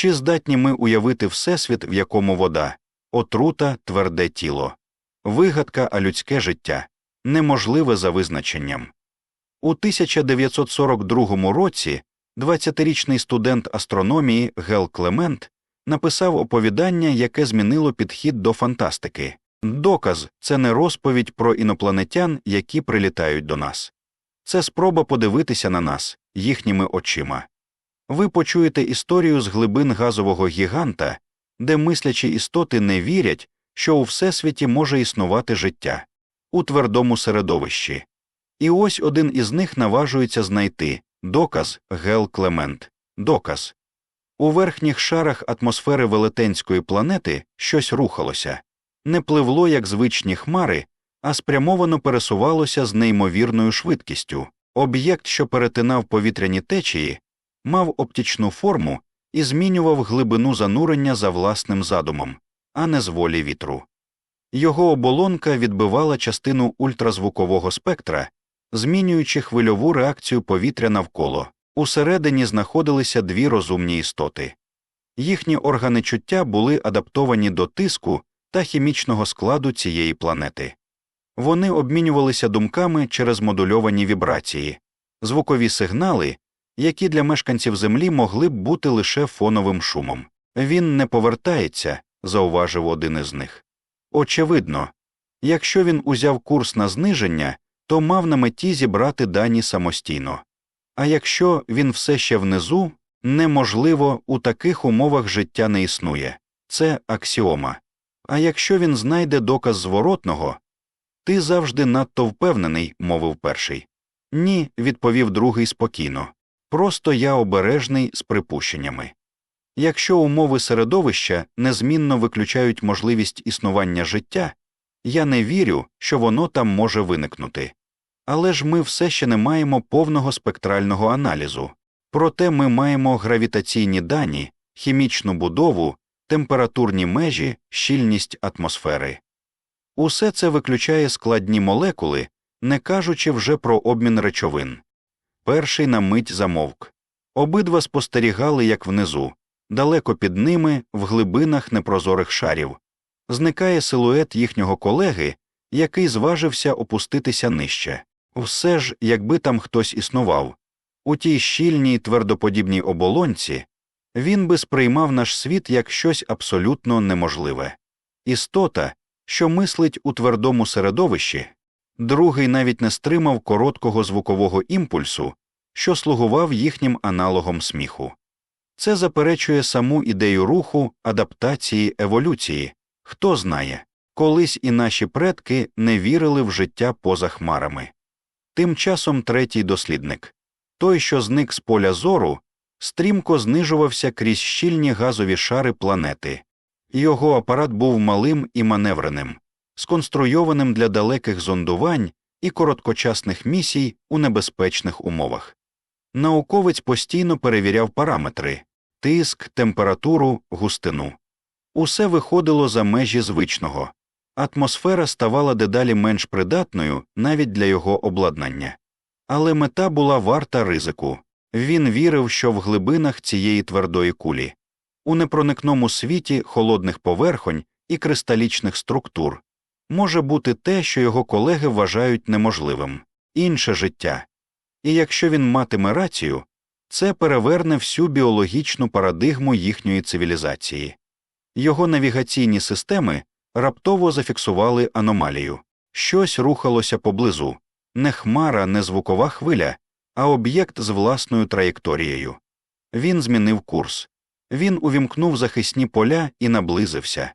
Чи здатні ми уявити всесвіт, в якому вода, отрута, тверде тіло, вигадка, а людське життя неможливе за визначенням. У 1942 році 20-річний студент астрономії Гел Клемент написав оповідання, яке змінило підхід до фантастики. Доказ це не розповідь про інопланетян, які прилітають до нас. Це спроба подивитися на нас їхніми очима. Ви почуєте історію з глибин газового гіганта, де мислячі істоти не вірять, що у всесвіті може існувати життя у твердому середовищі. І ось один із них наважується знайти доказ Гел Клемент, доказ. У верхніх шарах атмосфери велетенської планети щось рухалося, не пливло, як звичні хмари, а спрямовано пересувалося з неймовірною швидкістю. Об'єкт, що перетинав повітряні течії, мав оптичну форму і змінював глибину занурення за власним задумом, а не з волі вітру. Його оболонка відбивала частину ультразвукового спектра, змінюючи хвильову реакцію повітря навколо. Усередині знаходилися дві розумні істоти. Їхні органи чуття були адаптовані до тиску та хімічного складу цієї планети. Вони обмінювалися думками через модульовані вібрації, звукові сигнали, які для мешканців Землі могли б бути лише фоновим шумом. Він не повертається, зауважив один із них. Очевидно, якщо він узяв курс на зниження, то мав на меті зібрати дані самостійно. А якщо він все ще внизу, неможливо у таких умовах життя не існує це аксіома. А якщо він знайде доказ зворотного, ти завжди надто впевнений, мовив перший. Ні, відповів другий спокійно. Просто я обережний з припущеннями. Якщо умови середовища незмінно виключають можливість існування життя, я не вірю, що воно там може виникнути. Але ж ми все ще не маємо повного спектрального аналізу, проте ми маємо гравітаційні дані, хімічну будову, температурні межі, щільність атмосфери. Усе це виключає складні молекули, не кажучи вже про обмін речовин. Перший на мить замовк. Обидва спостерігали, як внизу, далеко під ними, в глибинах непрозорих шарів. Зникає силует їхнього колеги, який зважився опуститися нижче. Все ж, якби там хтось існував, у тій щільній твердоподібній оболонці він би сприймав наш світ як щось абсолютно неможливе. Істота, що мислить у твердому середовищі, другий навіть не стримав короткого звукового імпульсу, що слугував їхнім аналогом сміху. Це заперечує саму ідею руху, адаптації, еволюції. Хто знає, колись і наші предки не вірили в життя поза хмарами. Тим часом третій дослідник той, що зник з поля зору, стрімко знижувався крізь щільні газові шари планети, його апарат був малим і маневреним, сконструйованим для далеких зондувань і короткочасних місій у небезпечних умовах. Науковець постійно перевіряв параметри тиск, температуру, густину. Усе виходило за межі звичного, атмосфера ставала дедалі менш придатною навіть для його обладнання. Але мета була варта ризику він вірив, що в глибинах цієї твердої кулі, у непроникному світі холодних поверхонь і кристалічних структур може бути те, що його колеги вважають неможливим інше життя. І якщо він матиме рацію, це переверне всю біологічну парадигму їхньої цивілізації. Його навігаційні системи раптово зафіксували аномалію щось рухалося поблизу не хмара, не звукова хвиля, а об'єкт з власною траєкторією. Він змінив курс. Він увімкнув захисні поля і наблизився.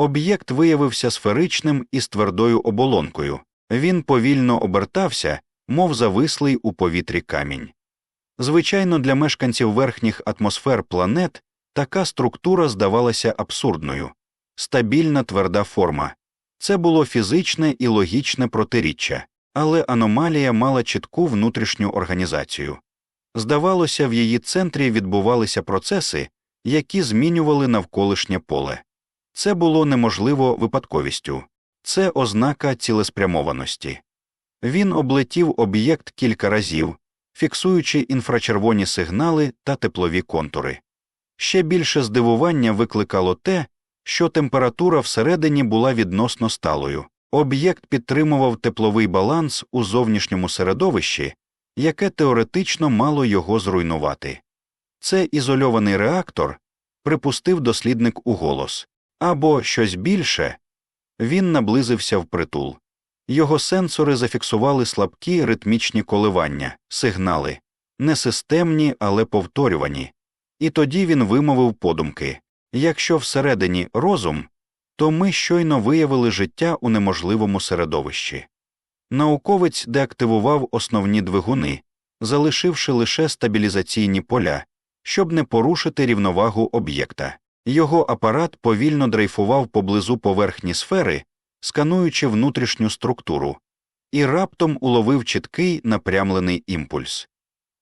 Об'єкт виявився сферичним і з твердою оболонкою. Він повільно обертався, мов завислий у повітрі камінь. Звичайно, для мешканців верхніх атмосфер планет така структура здавалася абсурдною стабільна тверда форма. Це було фізичне і логічне протиріччя, але аномалія мала чітку внутрішню організацію. Здавалося, в її центрі відбувалися процеси, які змінювали навколишнє поле. Це було неможливо випадковістю, це ознака цілеспрямованості. Він облетів об'єкт кілька разів, фіксуючи інфрачервоні сигнали та теплові контури. Ще більше здивування викликало те, що температура всередині була відносно сталою. Об'єкт підтримував тепловий баланс у зовнішньому середовищі, яке теоретично мало його зруйнувати. Це ізольований реактор, припустив дослідник у голос, або щось більше. Він наблизився впритул. Його сенсори зафіксували слабкі ритмічні коливання, сигнали, не системні, але повторювані. І тоді він вимовив подумки якщо всередині розум, то ми щойно виявили життя у неможливому середовищі. Науковець деактивував основні двигуни, залишивши лише стабілізаційні поля, щоб не порушити рівновагу об'єкта. Його апарат повільно дрейфував поблизу поверхні сфери, скануючи внутрішню структуру, і раптом уловив чіткий напрямлений імпульс.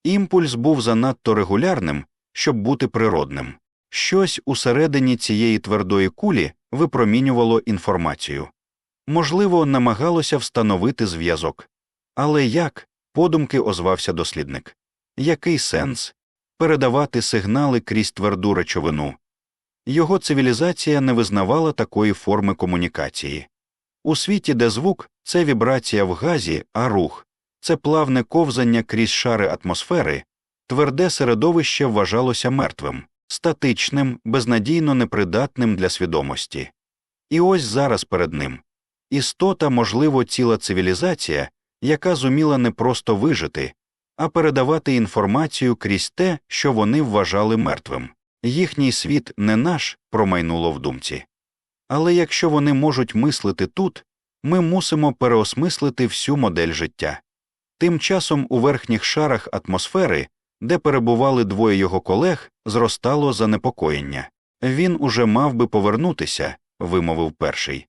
Імпульс був занадто регулярним, щоб бути природним. Щось усередині цієї твердої кулі випромінювало інформацію. Можливо, намагалося встановити зв'язок. Але як? подумки озвався дослідник. Який сенс передавати сигнали крізь тверду речовину? Його цивілізація не визнавала такої форми комунікації. У світі, де звук це вібрація в газі, а рух це плавне ковзання крізь шари атмосфери, тверде середовище вважалося мертвим, статичним, безнадійно непридатним для свідомості. І ось зараз перед ним істота, можливо, ціла цивілізація, яка зуміла не просто вижити, а передавати інформацію крізь те, що вони вважали мертвим. Їхній світ не наш, промайнуло в думці. Але якщо вони можуть мислити тут, ми мусимо переосмислити всю модель життя. Тим часом у верхніх шарах атмосфери, де перебували двоє його колег, зростало занепокоєння. Він уже мав би повернутися, вимовив перший.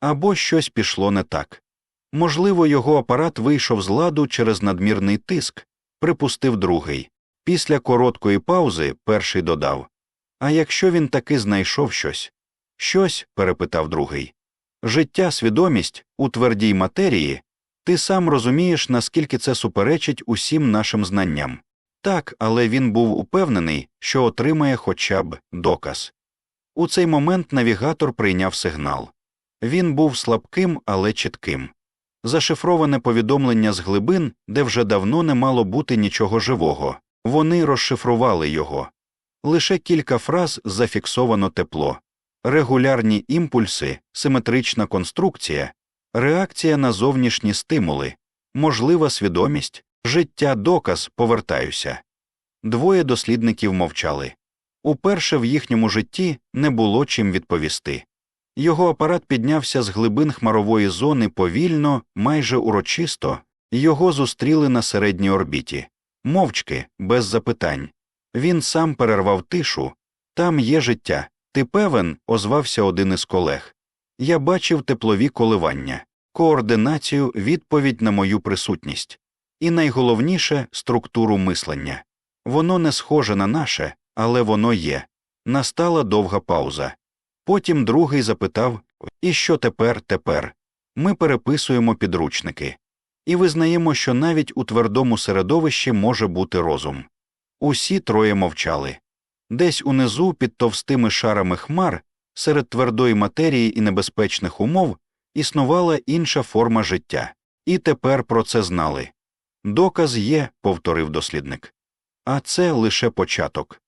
Або щось пішло не так. Можливо, його апарат вийшов з ладу через надмірний тиск, припустив другий. Після короткої паузи перший додав А якщо він таки знайшов щось? Щось? перепитав другий. Життя, свідомість у твердій матерії, ти сам розумієш, наскільки це суперечить усім нашим знанням. Так, але він був упевнений, що отримає хоча б доказ. У цей момент навігатор прийняв сигнал. Він був слабким, але чітким. Зашифроване повідомлення з глибин, де вже давно не мало бути нічого живого. Вони розшифрували його. Лише кілька фраз зафіксовано тепло, регулярні імпульси, симетрична конструкція, реакція на зовнішні стимули, можлива свідомість, життя доказ повертаюся. Двоє дослідників мовчали. Уперше в їхньому житті не було чим відповісти. Його апарат піднявся з глибин хмарової зони повільно, майже урочисто, його зустріли на середній орбіті, мовчки, без запитань. Він сам перервав тишу там є життя. Ти певен, озвався один із колег. Я бачив теплові коливання, координацію, відповідь на мою присутність, і найголовніше структуру мислення. Воно не схоже на наше, але воно є. Настала довга пауза. Потім другий запитав І що тепер, тепер? Ми переписуємо підручники і визнаємо, що навіть у твердому середовищі може бути розум. Усі троє мовчали. Десь унизу, під товстими шарами хмар, серед твердої матерії і небезпечних умов, існувала інша форма життя, і тепер про це знали. Доказ є, повторив дослідник. А це лише початок.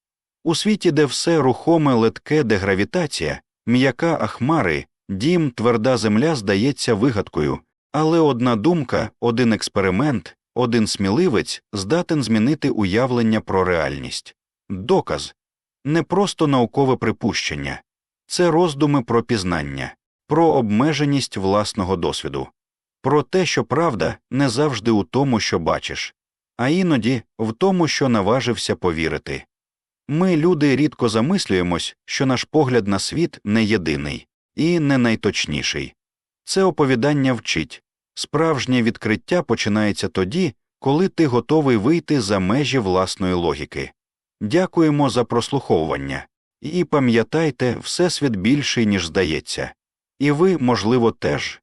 У світі, де все рухоме летке, де гравітація, м'яка ахмари, дім, тверда земля здається вигадкою, але одна думка, один експеримент, один сміливець здатен змінити уявлення про реальність. Доказ не просто наукове припущення, це роздуми про пізнання, про обмеженість власного досвіду, про те, що правда не завжди у тому, що бачиш, а іноді в тому, що наважився повірити. Ми, люди, рідко замислюємось, що наш погляд на світ не єдиний і не найточніший. Це оповідання вчить справжнє відкриття починається тоді, коли ти готовий вийти за межі власної логіки. Дякуємо за прослуховування і пам'ятайте, всесвіт більший, ніж здається, і ви, можливо, теж.